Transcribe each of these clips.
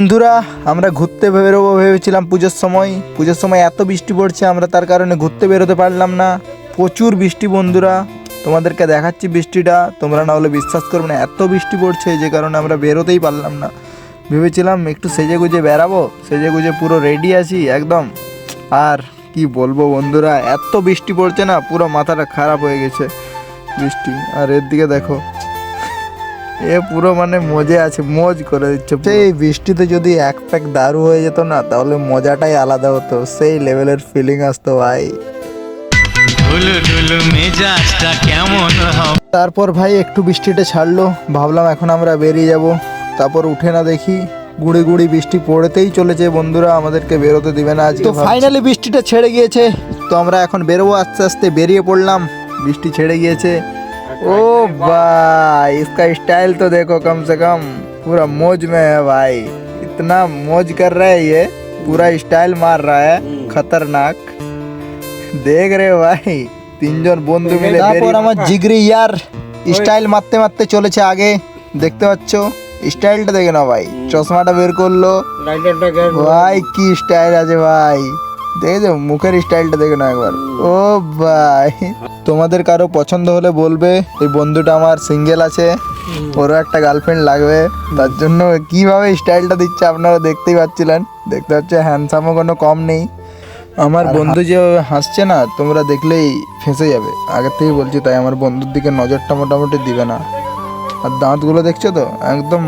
বন্ধুরা, আমরা ঘুরতে বেরোবো ভেবেছিলাম পুজোর সময়। পুজোর সময় এত বৃষ্টি পড়ছে, আমরা তার কারণে ঘুরতে বেরোতে পারলাম না। প্রচুর বৃষ্টি বন্ধুরা, তোমাদেরকে দেখাচ্ছি বৃষ্টিটা। তোমরা না হলে বিশ্বাস করবে না, এত বৃষ্টি পড়ছে যে কারণে আমরা বেরোতেই পারলাম না। ভেবেছিলাম একটু সেজে গুজে বেরাবো সেজে গুজে পুরো রেডি আছি একদম। আর কি বলব বন্ধুরা, এত বৃষ্টি পড়ছে না, পুরো মাথাটা খারাপ হয়ে গেছে বৃষ্টি। আর এর দিকে দেখো এ পুরো মানে মজে আছে মজ করে দিচ্ছে সেই বৃষ্টিতে যদি এক প্যাক দারু হয়ে যেত না তাহলে মজাটাই আলাদা হতো সেই লেভেলের ফিলিং আসতো ভাই। কেমন তারপর ভাই একটু বৃষ্টিটা ছাড়লো ভাবলাম এখন আমরা বেরিয়ে যাব। তারপর উঠে না দেখি গুড়ি গুড়ি বৃষ্টি পড়তেই চলেছে বন্ধুরা আমাদেরকে বেরোতে দিবে না আজকে তো ফাইনালি বৃষ্টিটা ছেড়ে গিয়েছে। তো আমরা এখন বেরোবো আস্তে আস্তে বেরিয়ে পড়লাম বৃষ্টি ছেড়ে গিয়েছে। ओ भाई इसका स्टाइल तो देखो कम से कम पूरा मौज में है भाई इतना मौज कर रहा है ये पूरा स्टाइल मार रहा है खतरनाक দেখ রে ভাই তিনজন বন্ধু মিলে তারপর আমার জিগরি ইয়ার স্টাইল মারতে মারতে চলেছে আগে দেখতে পাচ্ছ স্টাইলটা দেখে না ভাই চশমাটা বের করলো ভাই কি স্টাইল আছে ভাই দেখেছ? মুখের স্টাইলটা দেখে না একবার। ও ভাই। তোমাদের কারও পছন্দ হলে বলবে এই বন্ধুটা আমার সিঙ্গেল আছে ওরও একটা গার্লফ্রেন্ড লাগবে। তার জন্য কীভাবে স্টাইলটা দিচ্ছে আপনারা দেখতেই পাচ্ছিলেন। দেখতে পাচ্ছ হ্যান্ডসামও কোনো কম নেই। আমার বন্ধু যে হাসছে না তোমরা দেখলেই ফেঁসে যাবে। আগের থেকেই বলছি তাই আমার বন্ধুর দিকে নজরটা মোটামুটি দিবে না। আর দাঁতগুলো দেখছ তো? একদম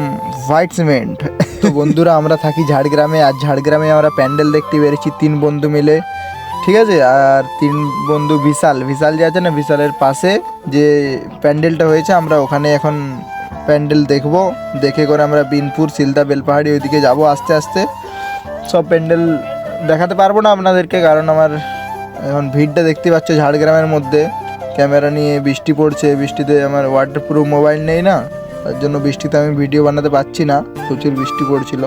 হোয়াইট সিমেন্ট তো বন্ধুরা, আমরা থাকি ঝাড়গ্রামে, আর ঝাড়গ্রামে আমরা প্যান্ডেল দেখতে পেরেছি তিন বন্ধু মিলে। ঠিক আছে? আর তিন বন্ধু বিশাল বিশাল যে আছে না বিশালের পাশে যে প্যান্ডেলটা হয়েছে, আমরা ওখানে এখন প্যান্ডেল দেখব। দেখে করে আমরা বিনপুর, সিলদা, বেলপাহাড়ি ওইদিকে যাব আস্তে আস্তে। সব প্যান্ডেল দেখাতে পারব না আপনাদেরকে, কারণ আমার এখন ভিড়টা দেখতে পাচ্ছ ঝাড়গ্রামের মধ্যে। ক্যামেরা নিয়ে বৃষ্টি পড়ছে, বৃষ্টিতে আমার ওয়াটার প্রুফ মোবাইল নেই না। তার জন্য বৃষ্টিতে আমি ভিডিও বানাতে পারছি না, প্রচুর বৃষ্টি পড়ছিল।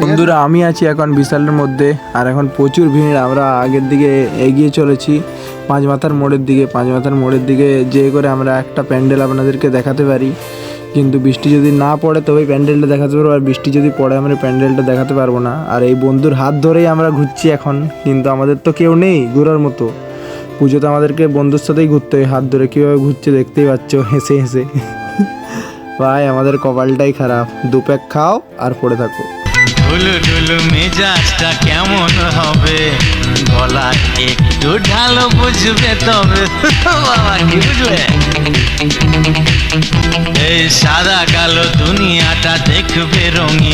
বন্ধুরা, আমি আছি এখন বিশালের মধ্যে, আর এখন প্রচুর ভিড়, আমরা আগের দিকে এগিয়ে চলেছি, পাঁচ মাথার মোড়ের দিকে, পাঁচ মাথার মোড়ের দিকে যে করে আমরা একটা প্যান্ডেল আপনাদেরকে দেখাতে পারি। কিন্তু বৃষ্টি যদি না পড়ে তবেই প্যান্ডেলটা দেখাতে পারব, আর বৃষ্টি যদি পড়ে, আমরা প্যান্ডেলটা দেখাতে পারব না। আর এই বন্ধুর হাত ধরেই আমরা ঘুরছি এখন, কিন্তু আমাদের তো কেউ নেই ঘোরার মতো। পুজোতে আমাদেরকে বন্ধুর সাথেই ঘুরতে হয়, হাত ধরে কীভাবে ঘুরছে দেখতেই পাচ্ছ, হেসে হেসে। ভাই, আমাদের কপালটাই খারাপ। দু প্যাক খাও আর পড়ে থাকো। ঢুলু ঢুলু মেজাজটা কেমন হবে? গলা একটু ঢালো বুঝবে তবে। বাবা, কি বুঝবে এই সাদা কালো দুনিয়াটা দেখবে রঙিন।